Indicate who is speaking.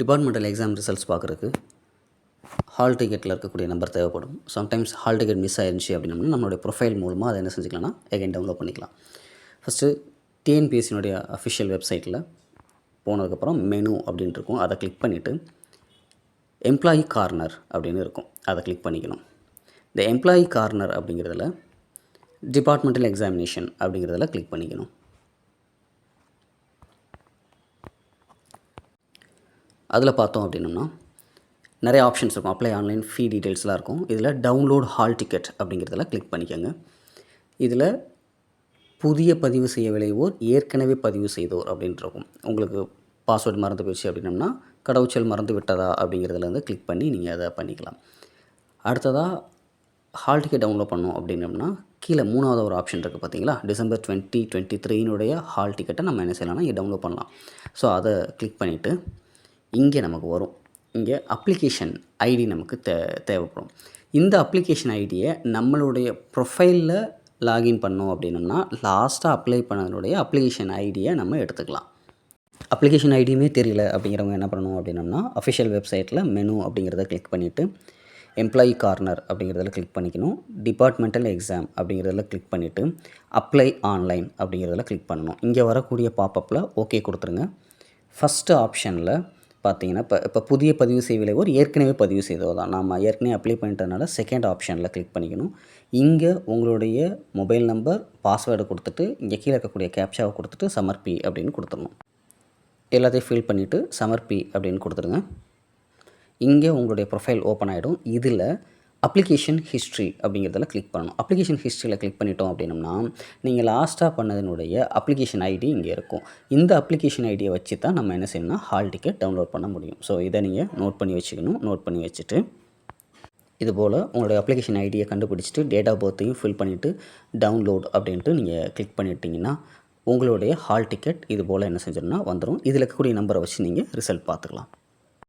Speaker 1: Departmental exam results பார்க்குறதுக்கு hall டிக்கெட்டில் இருக்கக்கூடிய நம்பர் தேவைப்படும். சம்டைம்ஸ் ஹால் டிக்கெட் மிஸ் ஆயிருந்துச்சு அப்படின்னா நம்மளுடைய ப்ரொஃபைல் மூலமாக அதை என்ன செஞ்சுக்கலாம்னா எகைன் டவுன்லோட் பண்ணிக்கலாம். ஃபஸ்ட்டு டிஎன்பிஎஸ்சினுடைய அஃபிஷியல் வெப்சைட்டில் போனதுக்கப்புறம் மெனு அப்படின்ட்டு இருக்கும். அதை கிளிக் பண்ணிவிட்டு எம்ப்ளாயி கார்னர் அப்படின்னு இருக்கும். அதை கிளிக் பண்ணிக்கணும். இந்த எம்ப்ளாயி கார்னர் அப்படிங்கிறதுல டிபார்ட்மெண்டல் எக்ஸாமினேஷன் அப்படிங்கிறதுல கிளிக் பண்ணிக்கணும். அதில் பார்த்தோம் அப்படின்னம்னா நிறைய ஆப்ஷன்ஸ் இருக்கும். அப்ளை ஆன்லைன் ஃபீ டீட்டெயில்ஸ்லாம் இருக்கும். இதில் டவுன்லோட் ஹால் டிக்கெட் அப்படிங்கிறதுல கிளிக் பண்ணிக்கோங்க. இதில் புதிய பதிவு செய்ய விளைவோர் ஏற்கனவே பதிவு செய்தோர் அப்படின்ட்டுருக்கும் உங்களுக்கு பாஸ்வேர்டு மறந்து போயிடுச்சு அப்படின்னம்னா கடவுச்சல் மறந்து விட்டதா அப்படிங்கிறதுல வந்து கிளிக் பண்ணி நீங்கள் அதை பண்ணிக்கலாம். அடுத்ததாக ஹால் டிக்கெட் டவுன்லோட் பண்ணோம் அப்படின்னம்னா கீழே மூணாவது ஒரு ஆப்ஷன் இருக்குது பார்த்தீங்களா? டிசம்பர் டுவெண்ட்டி டுவெண்ட்டி த்ரீனுடைய ஹால் டிக்கெட்டை நம்ம என்ன செய்யலாம்னா இங்கே டவுன்லோட் பண்ணலாம். ஸோ அதை கிளிக் பண்ணிவிட்டு இங்கே நமக்கு வரும். இங்கே அப்ளிகேஷன் ஐடி நமக்கு தே தேவைப்படும். இந்த அப்ளிகேஷன் ஐடியை நம்மளுடைய ப்ரொஃபைலில் லாகின் பண்ணோம் அப்படின்னோம்னா லாஸ்ட்டாக அப்ளை பண்ணதனுடைய அப்ளிகேஷன் ஐடியை நம்ம எடுத்துக்கலாம். அப்ளிகேஷன் ஐடியுமே தெரியல அப்படிங்கிறவங்க என்ன பண்ணணும் அப்படின்னோம்னா அஃபிஷியல் வெப்சைட்டில் மெனு அப்படிங்கிறத கிளிக் பண்ணிவிட்டு எம்ப்ளாயி கார்னர் அப்படிங்கிறதுல கிளிக் பண்ணிக்கணும். டிபார்ட்மெண்டல் எக்ஸாம் அப்படிங்கிறதுல கிளிக் பண்ணிவிட்டு அப்ளை ஆன்லைன் அப்படிங்கிறதுல கிளிக் பண்ணணும். இங்கே வரக்கூடிய பாப்பப்பில் ஓகே கொடுத்துருங்க. ஃபஸ்ட்டு ஆப்ஷனில் பார்த்தீங்கன்னா இப்போ இப்போ புதிய பதிவு செய்விலை ஒரு ஏற்கனவே பதிவு செய்தோ தான். நாம் ஏற்கனவே அப்ளை பண்ணிட்டதுனால செகண்ட் ஆப்ஷனில் கிளிக் பண்ணிக்கணும். இங்கே உங்களுடைய மொபைல் நம்பர் பாஸ்வேர்டை கொடுத்துட்டு இங்கே கீழே இருக்கக்கூடிய கேப்ஷாவை கொடுத்துட்டு சமர்ப்பி அப்படின்னு கொடுத்துடணும். எல்லாத்தையும் ஃபில் பண்ணிவிட்டு சமர்ப்பி அப்படின்னு கொடுத்துருங்க இங்கே உங்களுடைய ப்ரொஃபைல் ஓப்பன் ஆகிடும் இதில் அப்ளிகேஷன் ஹிஸ்ட்ரி அப்படிங்கிறதுல கிளிக் பண்ணணும். அப்ளிகேஷன் ஹிஸ்ட்ரியில் கிளிக் பண்ணிட்டோம் அப்படின்னம்னா நீங்கள் லாஸ்ட்டாக பண்ணதனுடைய அப்ளிகேஷன் ஐடி இங்கே இருக்கும். இந்த அப்ளிகேஷன் ஐடியை வச்சு தான் நம்ம என்ன செய்யணும்னா ஹால் டிக்கெட் டவுன்லோட் பண்ண முடியும். ஸோ இதை நீங்கள் நோட் பண்ணி வச்சுக்கணும். நோட் பண்ணி வச்சுட்டு இதுபோல் உங்களுடைய அப்ளிகேஷன் ஐடியை கண்டுபிடிச்சிட்டு டேட் ஆஃப் பர்த்தையும் ஃபில் பண்ணிவிட்டு டவுன்லோட் அப்படின்ட்டு நீங்கள் கிளிக் பண்ணிட்டீங்கன்னா உங்களுடைய ஹால் டிக்கெட் இது போல் என்ன செஞ்சிடணும்னா வந்துடும் இதில் இருக்கக்கூடிய நம்பரை வச்சு நீங்கள் ரிசல்ட் பார்த்துக்கலாம்.